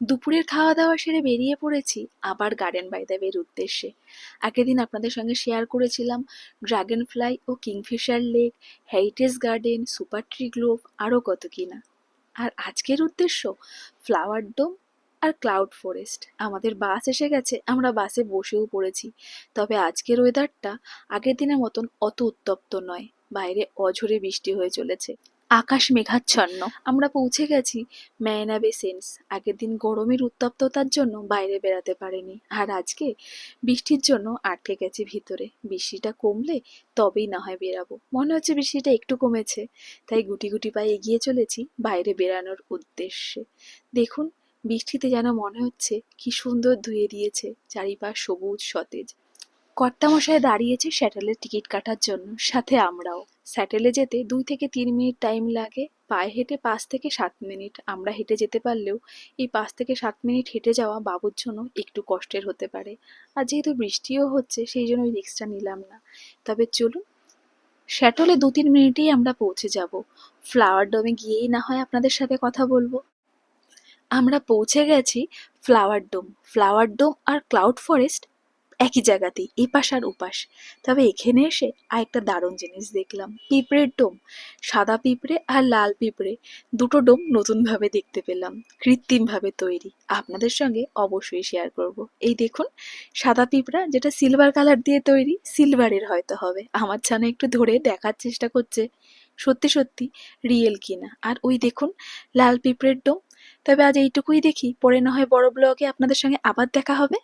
দুপুরের খাওয়া দাওয়া সেরে বেরিয়ে পড়েছি আবার গার্ডেন বাই দ্য ওয়ের উদ্দেশ্যে। আগের দিন আপনাদের সঙ্গে শেয়ার করেছিলাম ড্রাগন ফ্লাই ও kingfisher lake heritage garden super tree grove আরও কত কিনা। আর আজকের উদ্দেশ্য ফ্লাওয়ার ডোম আর ক্লাউড ফরেস্ট আমাদের বাস এসে গেছে, আমরা বাসে বসেও পড়েছি। তবে আজকের ওয়েদারটা আগের দিনের মতন অত উত্তপ্ত নয়, বাইরে অঝরে বৃষ্টি হয়ে চলেছে। আকাশ মেঘাচ্ছন্ন। আমরা পৌঁছে গেছি ম্যায়না বেসেন্স আগের দিন গরমের উত্তপ্ততার জন্য বাইরে বেরাতে পারিনি। আর আজকে বৃষ্টির জন্য আটকে গেছি ভিতরে। বৃষ্টিটা কমলে তবেই না হয় বেরাবো মনে হচ্ছে বৃষ্টিটা একটু কমেছে, তাই গুটি গুটি পায়ে এগিয়ে চলেছি বাইরে বেরানোর উদ্দেশ্যে। দেখুন, বৃষ্টিতে যেন মনে হচ্ছে কি সুন্দর ধুয়ে দিয়েছে, চারিপাশ সবুজ সতেজ। কর্তামশাই দাঁড়িয়েছে শ্যাটেলের টিকিট কাটার জন্য, সাথে আমরাও। স্যাটেলে যেতে দুই থেকে তিন মিনিট টাইম লাগে। পায়ে হেঁটে পাঁচ থেকে সাত মিনিট আমরা হেঁটে যেতে পারলেও এই পাঁচ থেকে সাত মিনিট হেঁটে যাওয়া বাবুর জন্য একটু কষ্টের হতে পারে। আর যেহেতু বৃষ্টিও হচ্ছে, সেই জন্য ওই রিক্সটা নিলাম না। তবে চলুন শ্যাটলে দু তিন মিনিটেই আমরা পৌঁছে যাব। ফ্লাওয়ার ডোমে গিয়েই না হয় আপনাদের সাথে কথা বলব। আমরা পৌঁছে গেছি ফ্লাওয়ার ডোম ফ্লাওয়ার ডোম আর ক্লাউড ফরেস্ট একই জায়গাতেই, এপাশ আর ওপাশ। তবে এখানে এসে আর একটা দারুণ জিনিস দেখলাম। পিঁপড়ের ডোম, সাদা পিঁপড়ে আর লাল পিঁপড়ে, দুটো ডোম নতুনভাবে দেখতে পেলাম, কৃত্রিমভাবে তৈরি। আপনাদের সঙ্গে অবশ্যই শেয়ার করব। এই দেখুন, সাদা পিঁপড়া যেটা সিলভার কালার দিয়ে তৈরি সিলভারের হয়তো হবে। আমার ছানা একটু ধরে দেখার চেষ্টা করছে। সত্যি সত্যি রিয়েল কিনা। আর ওই দেখুন, লাল পিঁপড়ের ডোম। তবে আজ এইটুকুই দেখি। পরে না হয় বড় ব্লগে আপনাদের সঙ্গে আবার দেখা হবে।